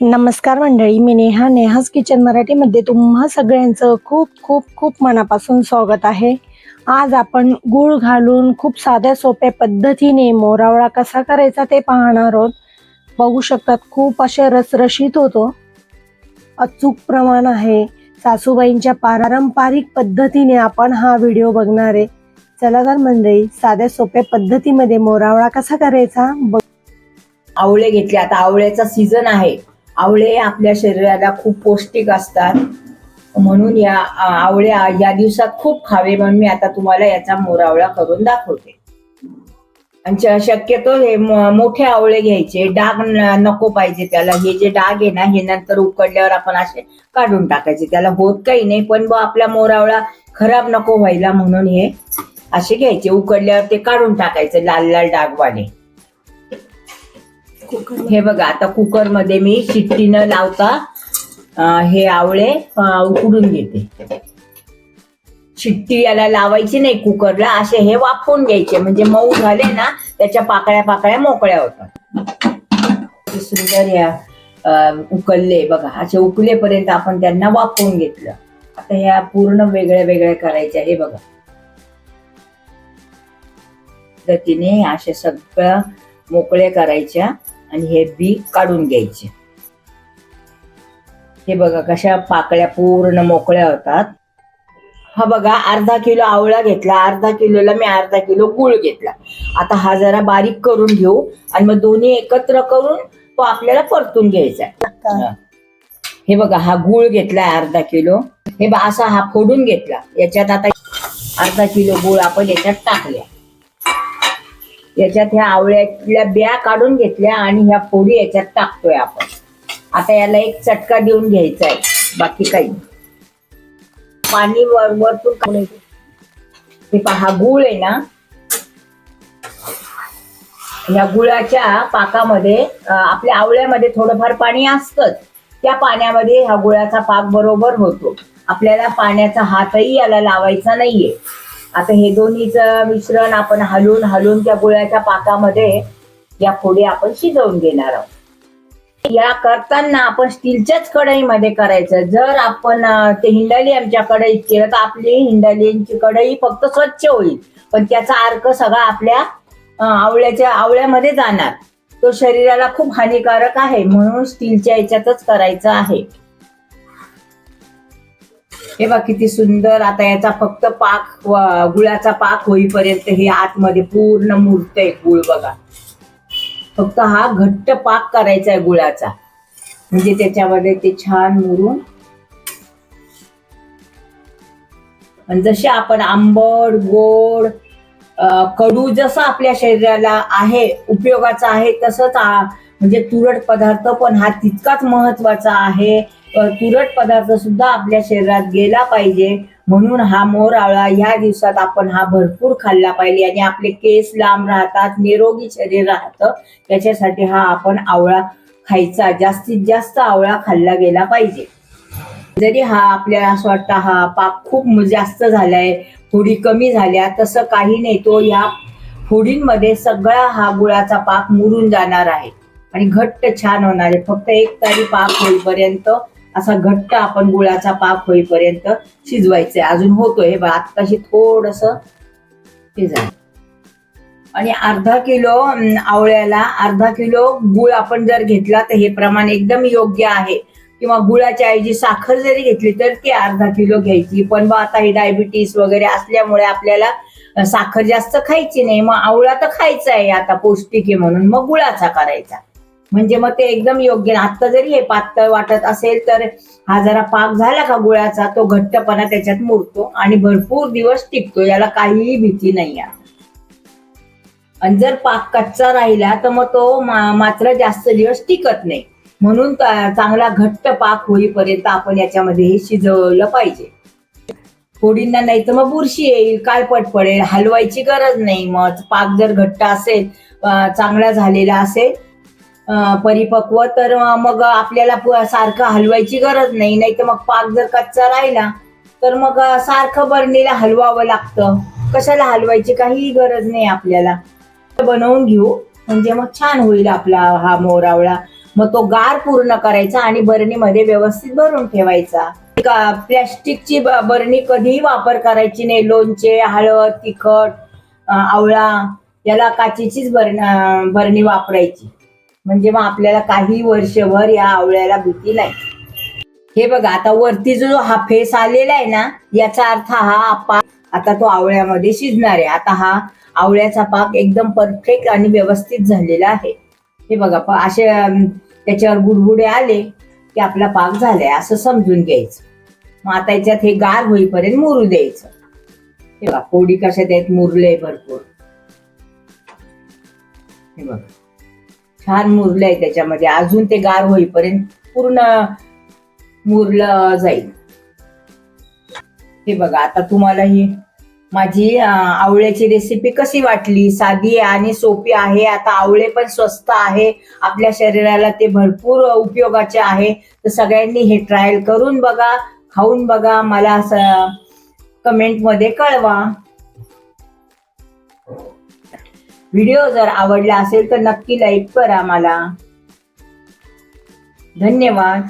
नमस्कार मंडळी मी नेहा. नेहाज किचन मराठीमध्ये तुम्हा सगळ्यांचं खूप खूप खूप मनापासून स्वागत आहे. आज आपण गूळ घालून खूप साध्या सोप्या पद्धतीने मोरावळा कसा करायचा ते पाहणार आहोत. बघू शकतात खूप असे रसरशीत होतो. अचूक प्रमाण आहे. सासूबाईंच्या पारंपरिक पद्धतीने आपण हा व्हिडिओ बघणार आहे. चला तर मंडळी साध्या सोप्या पद्धतीमध्ये मोरावळा कसा करायचा? बघ आवळे घेतले. आता आवळ्याचा सीझन आहे. आवळे आपल्या शरीराला खूप पौष्टिक असतात. म्हणून या आवळे या दिवसात खूप खावे म्हणून मी आता तुम्हाला याचा मोरावळा करून दाखवते. आणि शक्यतो हे मोठे आवळे घ्यायचे. डाग नको पाहिजे त्याला. हे जे डाग आहे ना हे नंतर उकडल्यावर आपण असे काढून टाकायचे. त्याला होत काही नाही पण आपला मोरावळा खराब नको व्हायला म्हणून हे असे घ्यायचे. उकडल्यावर ते काढून टाकायचे लाल लाल डागवाले. हे बघा आता कुकरमध्ये मी शिट्टी न लावता हे आवळे उकडून घेते. शिट्टी याला लावायची नाही कुकरला असे हे वाफवून घ्यायचे. म्हणजे मऊ झाले ना त्याच्या पाकळ्या पाकळ्या मोकळ्या होतात. सुंदर या उकलले बघा. असे उकलेपर्यंत आपण त्यांना वाफवून घेतलं. आता ह्या पूर्ण वेगळ्या वेगळ्या करायच्या हे बघा. गतीने असे सगळं मोकळे करायच्या. आणि हे बी काढून घ्यायचे. हे बघा कशा पाकळ्या पूर्ण मोकळ्या होतात. हा बघा अर्धा किलो आवळा घेतला. अर्धा किलोला मी अर्धा किलो गुळ घेतला. आता हा जरा बारीक करून घेऊ आणि मग दोन्ही एकत्र करून तो आपल्याला परतून घ्यायचा. हे बघा हा गुळ घेतलाय अर्धा किलो. हे बघा असा हा फोडून घेतला. याच्यात आता अर्धा किलो गुळ आपण याच्यात टाकल्या याच्यात ह्या आवळ्यातल्या बिया काढून घेतल्या आणि ह्या फोडी याच्यात टाकतोय आपण. आता याला एक चटका देऊन घ्यायचा आहे बाकी काही पाणी वर वरतून हे पहा हा गुळ आहे ना? या गुळाच्या पाकामध्ये आपल्या आवळ्यामध्ये थोडंफार पाणी असतंच. त्या पाण्यामध्ये हा गुळाचा पाक बरोबर होतो. आपल्याला पाण्याचा हातही याला लावायचा नाहीये. आता हे दोन्हीचं मिश्रण आपण हलवून हलवून त्या गुळाच्या पाकामध्ये या पुढे आपण शिजवून घेणार आहोत. या करताना आपण स्टीलच्याच कढईमध्ये करायचं. जर आपण ते हिंडाली आमच्या कढईत केलं तर आपली हिंडालींची कढई फक्त स्वच्छ होईल. पण त्याचा अर्क सगळा आपल्या आवळ्याच्या आवळ्यामध्ये जाणार. तो शरीराला खूप हानिकारक आहे म्हणून स्टीलच्या याच्यातच करायचं आहे. हे बघ किती सुंदर. आता याचा फक्त पाक गुळाचा पाक होईपर्यंत हे आतमध्ये पूर्ण मुरतंय गुळ बघा. फक्त हा घट्ट पाक करायचा आहे गुळाचा. म्हणजे त्याच्यामध्ये ते छान मुरून. आणि जसे आपण आंबट गोड कडू जसं आपल्या शरीराला आहे उपयोगाचा आहे तसंच म्हणजे तुरट पदार्थ पण हा तितकाच महत्त्वाचा आहे. तुरट पदार्थ सुद्धा आपल्या शरीरात गेला पाहिजे. म्हणून हा मोर आवळा ह्या दिवसात आपण हा भरपूर खाल्ला पाहिजे आणि आपले केस लांब राहतात निरोगी शरीर राहतं. त्याच्यासाठी हा आपण आवळा खायचा जास्तीत जास्त आवळा खाल्ला गेला पाहिजे. जरी हा आपल्याला असं वाटतं हा पाक खूप जास्त झालाय फुडी कमी झाल्या तसं काही नाही. तो या फुडींमध्ये सगळा हा गुळाचा पाक मुरून जाणार आहे. आणि घट्ट छान होणार आहे. फक्त एक तारी पाक होईपर्यंत असा घट्ट आपण गुळाचा पाक होईपर्यंत शिजवायचंय अजून होतोय हे आत्ताशी थोडस हे आणि अर्धा किलो आवळ्याला अर्धा किलो गुळ आपण जर घेतला तर हे प्रमाण एकदम योग्य आहे. किंवा गुळाच्या ऐवजी साखर जरी घेतली तर ती अर्धा किलो घ्यायची. पण बा आता हे डायबिटीस वगैरे असल्यामुळे आपल्याला साखर जास्त खायची नाही. मग आवळा तर खायचा आहे आता पौष्टिक आहे म्हणून. मग गुळाचा करायचा. म्हणजे मग ते एकदम योग्य आता जरी हे पातळ वाटत असेल तर हा जरा पाक झाला का गुळाचा तो घट्टपणा त्याच्यात मुरतो आणि भरपूर दिवस टिकतो. याला काहीही भीती नाही आहे आणि जर पाक कच्चा राहिला तर मग तो मा- मात्र जास्त दिवस टिकत नाही. म्हणून चांगला घट्ट पाक होईपर्यंत आपण याच्यामध्ये हे शिजवलं पाहिजे. फोडींना नाही तर मग बुरशी येईल काळपट पडेल हलवायची गरज नाही. मग पाक जर घट्ट असेल चांगला झालेला असेल परिपक्व तर मग आपल्याला सारखं हलवायची गरज नाही. नाही तर मग पाक जर कच्चा राहिला तर मग सारखं बरणीला हलवावं लागतं. कशाला हलवायची काही गरज नाही आपल्याला. बनवून घेऊ. म्हणजे मग छान होईल आपला हा मोरावळा. मग तो गार पूर्ण करायचा आणि बरणीमध्ये व्यवस्थित भरून ठेवायचा. प्लॅस्टिकची बरणी कधीही वापर करायची नाही. लोणचे हळद तिखट आवळा याला काचेचीच बरण बरणी वापरायची. म्हणजे मग आपल्याला काही वर्षभर या आवळ्याला भीती नाही. हे बघा आता वरती जो हा फेस आलेला आहे ना याचा अर्थ हा पाक आता तो आवळ्यामध्ये शिजणार आहे. आता हा आवळ्याचा पाक एकदम परफेक्ट आणि व्यवस्थित झालेला आहे. हे बघा असे त्याच्यावर बुडबुडे आले की आपला पाक झालाय असं समजून घ्यायचं. मग आता याच्यात हे गार होईपर्यंत मुरू द्यायचं. हे बघा कोडी कशात आहेत? मुरले भरपूर. हे बघा. छान मुरलं आहे त्याच्यामध्ये. अजून ते गार होईपर्यंत पूर्ण मुरलं जाईल. हे बघा आता तुम्हाला ही माझी आवळ्याची रेसिपी कशी वाटली? साधी आणि सोपी आहे. आता आवळे पण स्वस्त आहे. आपल्या शरीराला ते भरपूर उपयोगाचे आहे. तर सगळ्यांनी हे ट्रायल करून बघा खाऊन बघा. मला असं कमेंटमध्ये कळवा. व्हिडिओ जर आवडला असेल तर नक्की लाईक करा मला. धन्यवाद.